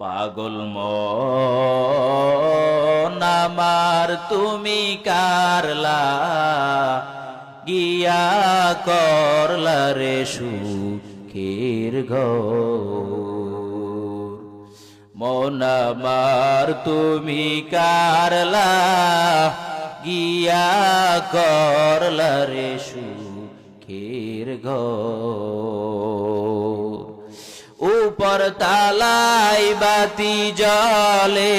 পাগল নামার তুমি কারলা, গিয়া করলা রে সুখের ঘর। মন আমার তুমি কারলা, গিয়া করলা রে সুখের ঘর। উপর তালাই বাতি জলে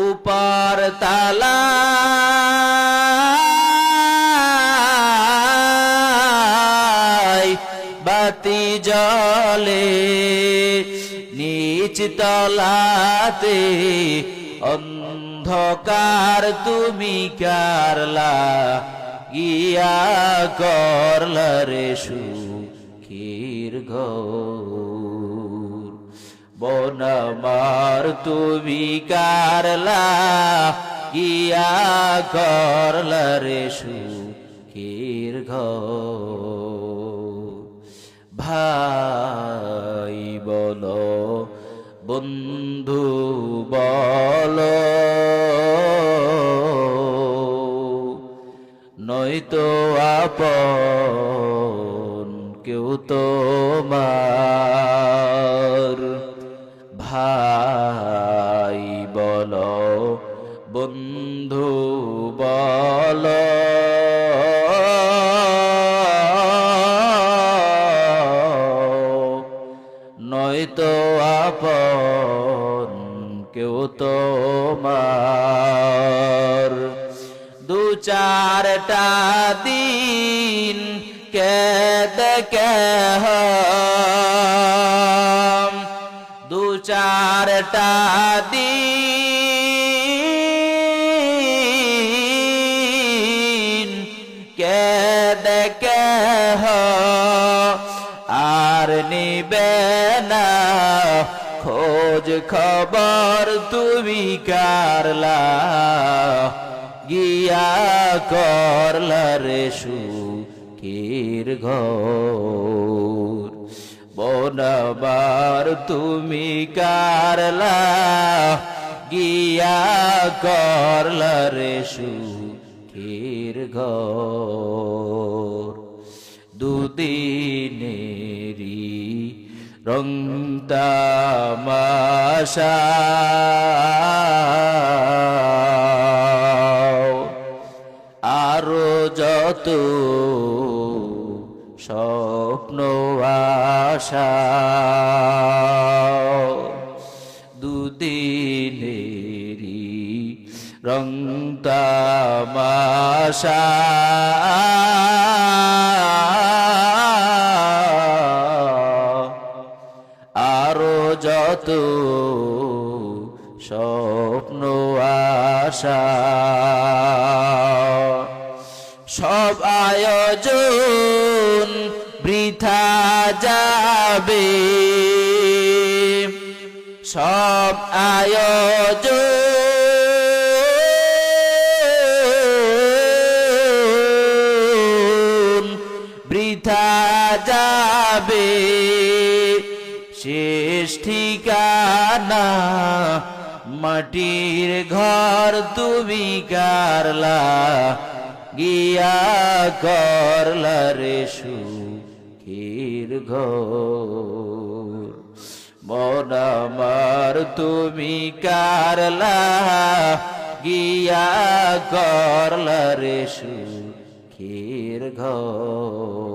উপর তালাই বাতি জলে নিচ তলাতে অন্ধকার তুমি কারলা, গিয়া করলা রে সুখীর ঘর। বনমার তুমি কারলা গিয়া করলা রে সুখীর ঘর। ভাই বলো, বন্ধু বলো, নয়তো আপন কেউ তোমার ভাই বল বন্ধু বলো। নয়তো আপন কেউ তোমার দু চারটা দিন কে দু চারটা দিন কে দেখে আর নিবে না। খোঁজ খবর তুমি কারলা। গিয়া করলা রে সুখীর ঘর। বনবার তুমি কারলা গিয়া করলা রে সুখীর ঘর। দুদিনেরি রং তামাশা আরও যত স্বপ্ন আশা দুদিনেরি রং তামাশা আরও যত স্বপ্ন আশা। সব আয়োজন বৃথা যাবে। সব আয়োজন বৃথা যাবে। শেষ ঠিকানা মাটির ঘর তুমি কারলা গিয়া করলা রে সুখীর ঘর। মন আমার তুমি কারলা, গিয়া করলা রে সুখীর ঘর।